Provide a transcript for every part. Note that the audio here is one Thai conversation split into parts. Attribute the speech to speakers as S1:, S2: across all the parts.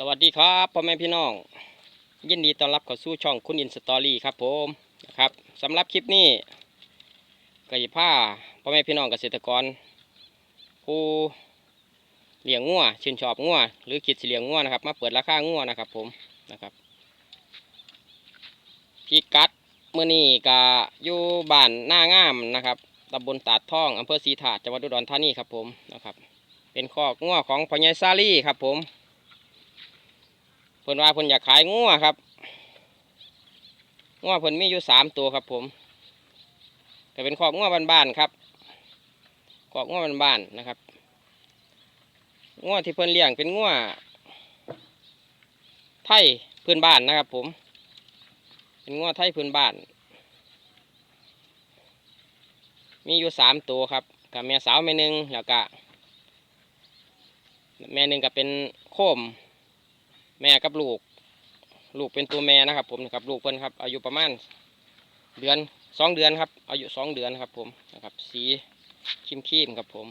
S1: สวัสดีครับพ่อแม่พี่น้อง ยินดีต้อนรับเข้าสู่ช่องคุณอินสตอรี่ครับผมนะครับสำหรับคลิปนี้ก็จะพาพ่อแม่พี่น้องเกษตรกร ผู้เลี้ยงงัวชื่นชอบงัวหรือคิดเลี้ยงงัวนะครับ มาเปิดราคางัวนะครับ ผมนะครับพี่กัดเมื่อนี้ก็อยู่บ้านหน้างามนะครับตำบลตาดท่องอำเภอศรีถาดจังหวัดอุดรธานีครับผมนะครับ เป็นคอกงัวของพ่อใหญ่ซาลี่ครับผม เพิ่นว่าเพิ่นอยากขายงัวครับงัวเพิ่นมีอยู่สามตัวครับ ผมแต่เป็นขอกงัวบ้านๆครับขอกงัวบ้านๆนะครับงัวที่เพิ่นเลี้ยงเป็นงัวไทยพื้นบ้านนะครับ ผม เป็นงัวไทยพื้นบ้าน มีอยู่สามตัวครับกับแม่สาวแม่หนึ่งแล้วก็แม่หนึ่งก็เป็นโคม แม่กับลูก ลูกเป็นตัวแม่นะครับผมนะครับลูกเพิ่นครับ อายุประมาณเดือนสองเดือนครับ อายุสองเดือนครับ ผมนะครับ สีครีมครีมครับผม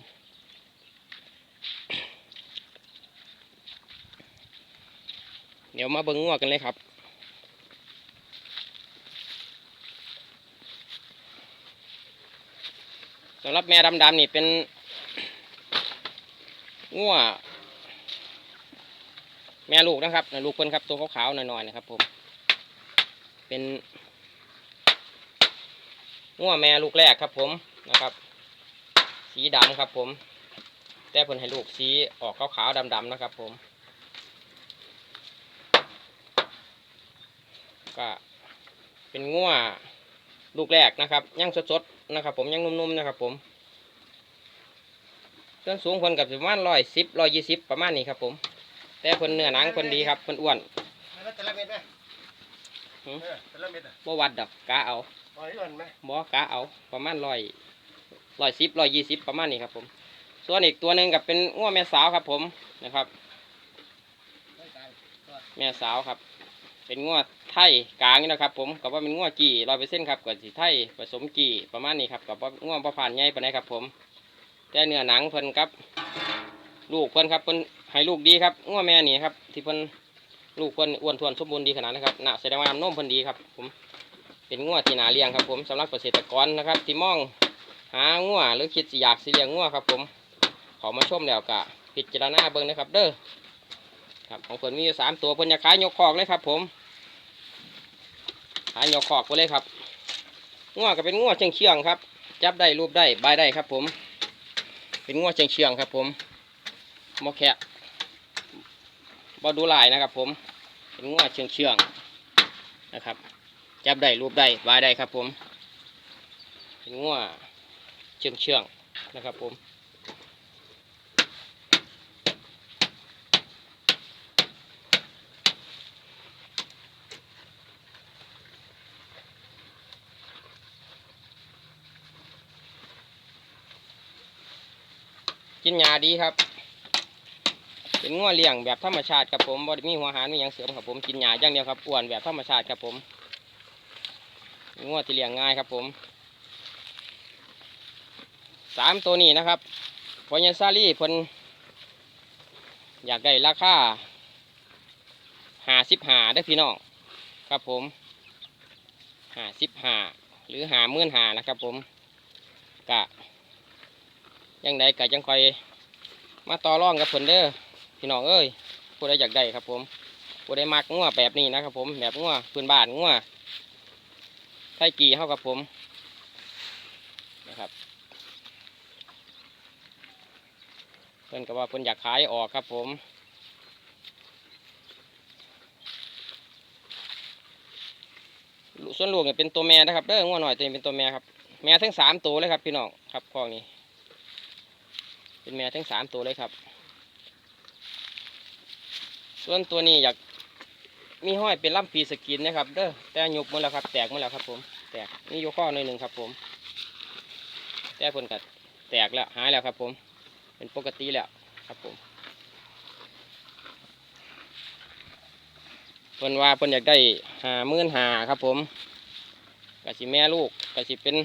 S1: เดี๋ยวมาเบิ้งงวกันเลยครับสำหรับแม่ดำๆนี่เป็นงัว แม่ลูกนะครับลูกเพิ่นครับตัวขาวๆหน่อยๆนะครับ ผม เป็นงัวแม่ลูกแรกครับ ผมนะครับ สีดำครับ ผม แต่เพิ่นให้ลูกสีออกขาวๆดำๆนะครับ ผม ก็เป็นงัวลูกแรกนะครับยังสดๆนะครับ ผมยังนุ่มๆนะครับ ผมส่วนสูงเพิ่นกับประมาณร้อยสิบร้อยยี่สิบประมาณนี้ครับผม แต่เพิ่นเนื้อหนังเพิ่นดีครับเพิ่นอ้วน
S2: แล้วแต่ละเม็ดไหม
S1: หืม
S2: เออแต่ละเม็ดอะ
S1: บ่วัดดอกกะเอา
S2: ปล่อยก่อนไหม
S1: บ่กะเอาประมาณร้อยร้อยสิบร้อยยี่สิบประมาณนี้ครับผม ส่วนอีกตัวหนึ่งกับเป็นง้วแม่สาวครับผมนะครับ
S2: ไม่ตาย
S1: แม่สาวครับ เป็นง้วไทยกลางนี่นะครับ ผมกับว่าเป็นง้วกี่ร้อยเปอร์เซ็นต์ครับกับสีไทยผสมกี่ประมาณนี้ครับกับว่าง้วประผ่านใหญ่ปานใดครับ ผม แต่เนื้อหนังเพิ่นครับ ลูกเพิ่นครับเพิ่นให้ลูกดีครับง้วแม่นี่ครับ ที่เพิ่นลูกเพิ่นอ้วนทวนสมบูรณ์ดีขนาดนะครับน่าแสดงว่าน้ำนมเพิ่นดีครับ ผมเป็นง้วที่นาเลี้ยงครับ ผมสำหรับเกษตรกรนะครับ ที่มองหาง้วหรือคิดสิอยากสิเลี้ยงง้วครับ ผมขอมาชมแล้วก็พิจารณาเบิ่งนะครับ เด้อครับของเพิ่นมีอยู่สามตัวเพิ่นจะขายยกคอกเลยครับ ผมขายยกคอกไปเลยครับง้วก็เป็นง้วเชียงเชียงครับ จับได้รูปได้ใบได้ครับ ผม เป็นง้วเชียงเชียงครับ ผม มอแคะบอดูลายนะครับ ผมเป็นง้วเชียงเชียงๆนะครับจับได้รูปได้บายได้ครับ ผมเป็นง้วเชียงเชียงๆนะครับ ผมกินยาดีครับ เป็นง้วเลี้ยงแบบธรรมชาติครับผมบ่ได้มีหัวอาหารมีหยังเสริมครับผมกินหญ้าอย่างเดียวครับอ้วนแบบธรรมชาติครับผมง้วที่เลี้ยงง่ายครับผมสามตัวนี้นะครับพอยันซาลี่เพิ่นอยากได้ราคาหาสิบหาได้พี่น้องครับผมหาสิบหาหรือหาเมื่นหานะครับผมกะยังไดกะยังคอยมาต่อรองกับเพิ่นเด้อ พี่น้องเอ้ยผู้ใดอยากได้ครับ ผมผู้ใดมักงัวแบบนี้นะครับ ผมแบบงัวพื้นบ้านงัวไทยกีเข้ากับผมนะครับเพิ่อนก็ว่าเพิ่นอยากขายออกครับ ผมลูกส่วนลูกเนี่ยเป็นตัวแม่นะครับเด้องัวหน่อยตัวนี้เป็นตัวแม่ครับ แม่ทั้งสามตัวเลยครับ พี่น้องครับคอนี้ เป็นแม่ทั้งสามตัวเลยครับ ส่วนตัวนี้อยากมีห้อยเป็นล่ำปีสกินนะครับเด้อแต่ยุบหมดแล้วครับ แตกหมดแล้วครับ ผม แตกนี่ยู่ข้อหน่อยหนึ่งครับ ผม แต่ผลกัดแตกแล้วหายแล้วครับ ผม เป็นปกติแล้วครับผมเพิ่นว่าเพิ่นอยากได้หามื่นหาครับ ผมกะสิแม่ลูกกะสิเป็น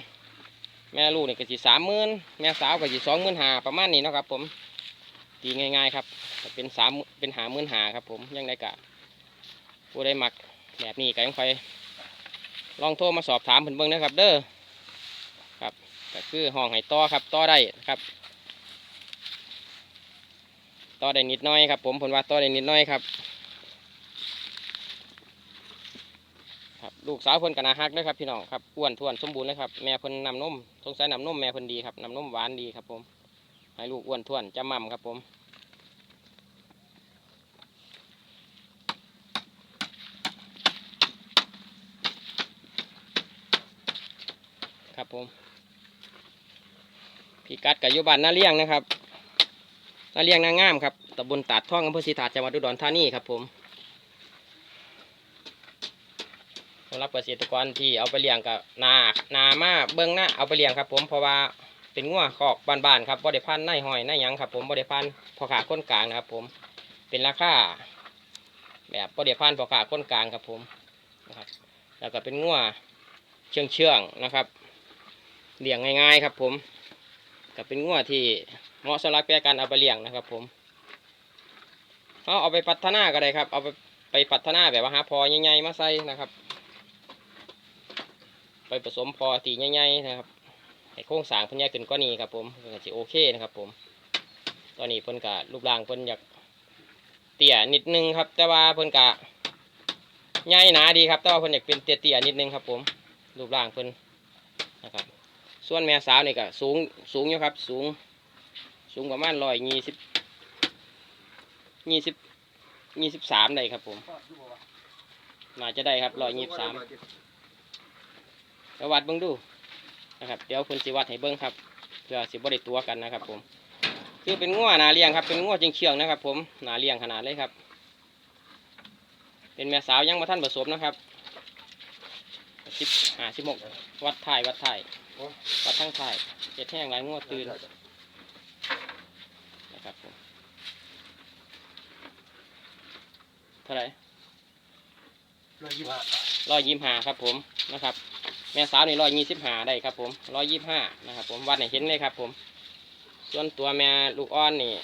S1: แม่ลูกนี่กะสิสามหมื่นแม่สาวกะสิสองหมื่นหาประมาณนี้นะครับ ผมตีง่าย ๆ ครับ เป็นสามเป็นหาหมื่นหาครับ ผมยังได้กะผู้ได้มักแบบนี้ก็ยังคอยลองโทรมาสอบถามเพิ่นเบิ่งนะครับ เด้อครับก็คือห้องไห้ต่อครับต่อได้ครับต่อได้นิดหน้อยครับ ผมเพิ่นว่าต่อได้นิดหน้อยครับ ครับลูกสาวเพิ่นก็น่าฮักเด้อครับพี่น้องครับอ้วนท้วนสมบูรณ์เลยครับแม่เพิ่นนำนมสงสัยนำนมแม่เพิ่นดีครับนำนมหวานดีครับ ผมให้ลูกอ้วนท้วนจำมั่มครับผม ครับผมพี่กัดกับยุบานนาเลี้ยงนะครับนาเลี้ยงนางามครับตำบลตาดท่องอำเภอศรีถาดจังหวัดอุดรธานีครับผมสำหรับเกษตรกรที่เอาไปเลี้ยงกับนานามาเบิ้งหน้าเอาไปเลี้ยงครับ ผมเพราะว่าเป็นงัวคอกบานๆครับบ่ได้พันในหอยในหยังครับ ผมบ่ได้พันพอขาก้นกลางนะครับ ผมเป็นราคาแบบบ่ได้พันพอขาก้นกลางครับผมนะครับแล้วก็เป็นงัวเชิงเชื่องๆนะครับ เลี้ยงง่ายๆครับ ผมก็เป็นงัวที่เหมาะสำหรับแก่การเอาไปเลี้ยงนะครับ ผมเอาเอาไปพัฒนาก็ได้ครับ เอาไปไปพัฒนาแบบว่าหาพอใหญ่ๆมาใส่นะครับ ไปผสมพอตีใหญ่ๆนะครับให้โครงสร้างเพิ่นใหญ่ขึ้นกว่านี้ครับผมก็สิโอเคนะครับ ผม ตอนนี้เพิ่นกะรูปร่างเพิ่นอยากเตี้ยนิดนึงครับ แต่ว่าเพิ่นกะใหญ่หนาดีครับ แต่ว่าเพิ่นอยากเป็นเตี้ยๆนิดนึงครับ ผม รูปร่างเพิ่นนะครับ ส่วนแม่สาวนี่ก็สูงสูงอยู่ครับ สูง สูงประมาณร้อยยี่สิบยี่สิบยี่สิบสามได้ครับผมน่าจะได้ครับร้อยยี่สิบสามวัดเบิ้งดูนะครับ เดี๋ยวคุณสิวัดให้เบิ้งครับเพื่อสิบริตัวกันนะครับ ผม คือเป็นง้วนาเลี้ยงครับเป็นง้วจริงเชียงนะครับ ผมนาเลี้ยงขนาดเลยครับ เป็นแม่สาวยังมาท่านผสมนะครับสิบห้าสิบหกวัดถ่ายวัดถ่าย วัดทั้งถ่ายเจ็ดแห้งหลายง้วตื่นนะครับผมเท่าไหร่
S2: ร้อยยี่สิบห้า
S1: ร้อยยี่สิบห้าครับผมนะครับ แม่สาวนี่ร้อยยี่สิบห้าได้ครับผมร้อยยี่สิบห้านะครับ ผมวัดให้เห็นเลยครับ ผม ส่วนตัวแม่ลูกอ่อนนี่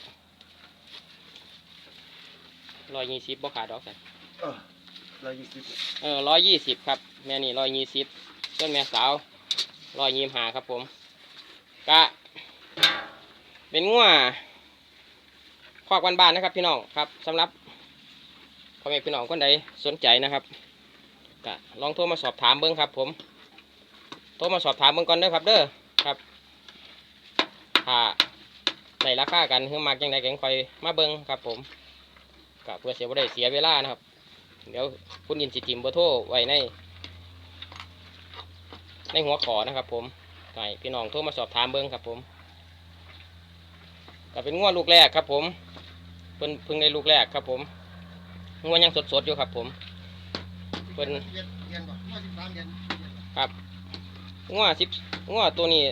S1: ร้อยยี่สิบบ่ขาดดอกใส่
S2: เออร้อยยี่สิบ
S1: เออร้อยยี่สิบครับ แม่นี่ร้อยยี่สิบส่วนแม่สาว ร้อยยี่ห้าครับผมกะเป็นงัวคอกบ้านๆนะครับ พี่น้องครับสำหรับพ่อแม่พี่น้องคนใดสนใจนะครับกะลองโทรมาสอบถามเบิ้งครับ ผมโทรมาสอบถามเบิ่งก่อนเด้อครับ เด้อครับถ้าในราคากันคือมากจังไดก็ยังคอยมาเบิ่งครับ ผมก็เพื่อเสียบ่ได้เสียเวลานะครับ เดี๋ยวคุณยินสิติมเบอร์โทรไว้ใน ในหัวขอนะครับผมให้พี่น้องโทรมาสอบถามเบิ่งครับผมก็เป็นงวดลูกแรกครับผมเพิ่นเพิ่งได้ลูกแรกครับผมงวดยังสดๆอยู่ครับผมเพิ่น
S2: เยนเรียนสิบสามเรียน
S1: ครับง้อสิบง้อตัวนี้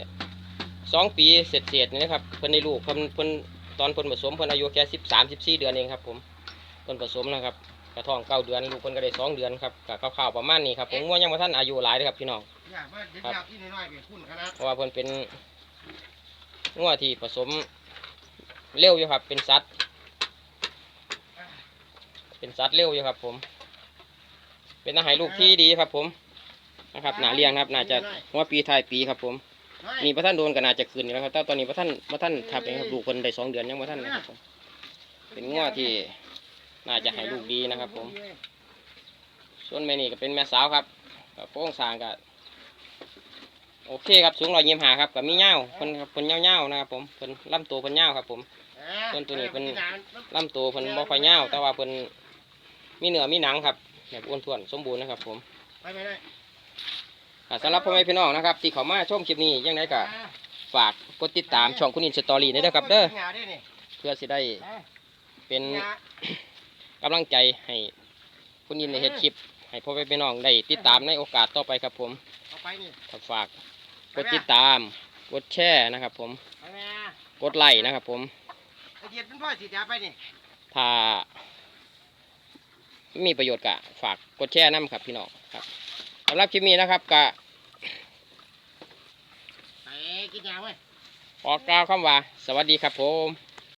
S1: สองปีเสร็จเสร็จนี่นะครับเพิ่นในลูกเพิ่นเพิ่นตอนเพิ่นผสมเพิ่นอายุแค่สิบสามสิบสี่เดือนเองครับผมเพิ่นผสมนะครับกระท้องเก้าเดือนลูกเพิ่นก็ได้สองเดือนครับกับข้าวๆประมาณนี้ครับผมง้อยังบ่ทันอายุหลายเลยครับพี่น้อง
S2: อยากว่าเด็ก
S1: ครับ
S2: ยากที่น้อยๆเป็นคุณขนาด
S1: เพราะว่าเพิ่นเป็นง้อที่ผสมเร็วอยู่ครับ เป็นสัตว์ เป็นสัตว์เร็วอยู่ครับ ผม เป็นอาหารลูกที่ดีครับ ผมนะครับหนาเลี้ยงนะครับน่าจะหัวปีท้ายปีครับ ผมนี่พระท่านโดนก็น่าจะคืนอยู่แล้วครับแต่ตอนนี้พระท่านพระท่านทับเองครับลูกคนได้สองเดือนยังพระท่านนะครับผมเป็นง้อที่น่าจะให้ลูกดีนะครับ ผม ส่วนแม่นี่ก็เป็นแม่สาวครับกับโป้งสร้างก็ โอเคครับสูงร้อยยี่สิบห้าครับกับมีเง่าเพิ่นครับเพิ่นเง่าๆนะครับผมเพิ่นลำตัวเพิ่นเง่าครับผมต้นตัวนี้เป็นลำตัวเพิ่นบ่ค่อยเง่าแต่ว่าเพิ่นมีเนื้อมีหนังครับแบบอ้วนท้วนสมบูรณ์นะครับ ผม
S2: ไปไปได้
S1: อ่าสำหรับพ่อแม่พี่น้องนะครับที่เขามาชมคลิปนี้ยังไงก็ฝากกดติดตามช่องคุณอินสตอรี่ด้วยนะครับเด้อ
S2: หาได้นี่
S1: เพื่อสิได้เป็น
S2: หากำ
S1: ลังใจให้คุณยินในเฮ็ดคลิป ให้พ่อแม่พี่น้องได้ติดตามในโอกาสต่อไปครับผม
S2: เอาไปนี่
S1: ก็ฝากกดติดตาม กดแชร์นะครับ ผม
S2: ไปแม่
S1: กดไลค์นะครับ ผม
S2: ไอเดียดเป็นพ่อสิยาไปนี่
S1: ถ้า มีประโยชน์ก็ฝากกดแชร์นํครับ พี่น้องครับสำหรับคลิปนี้นะครับก็
S2: ไปกินยาไว้
S1: ขอกล่าวคำว่า สวัสดีครับผม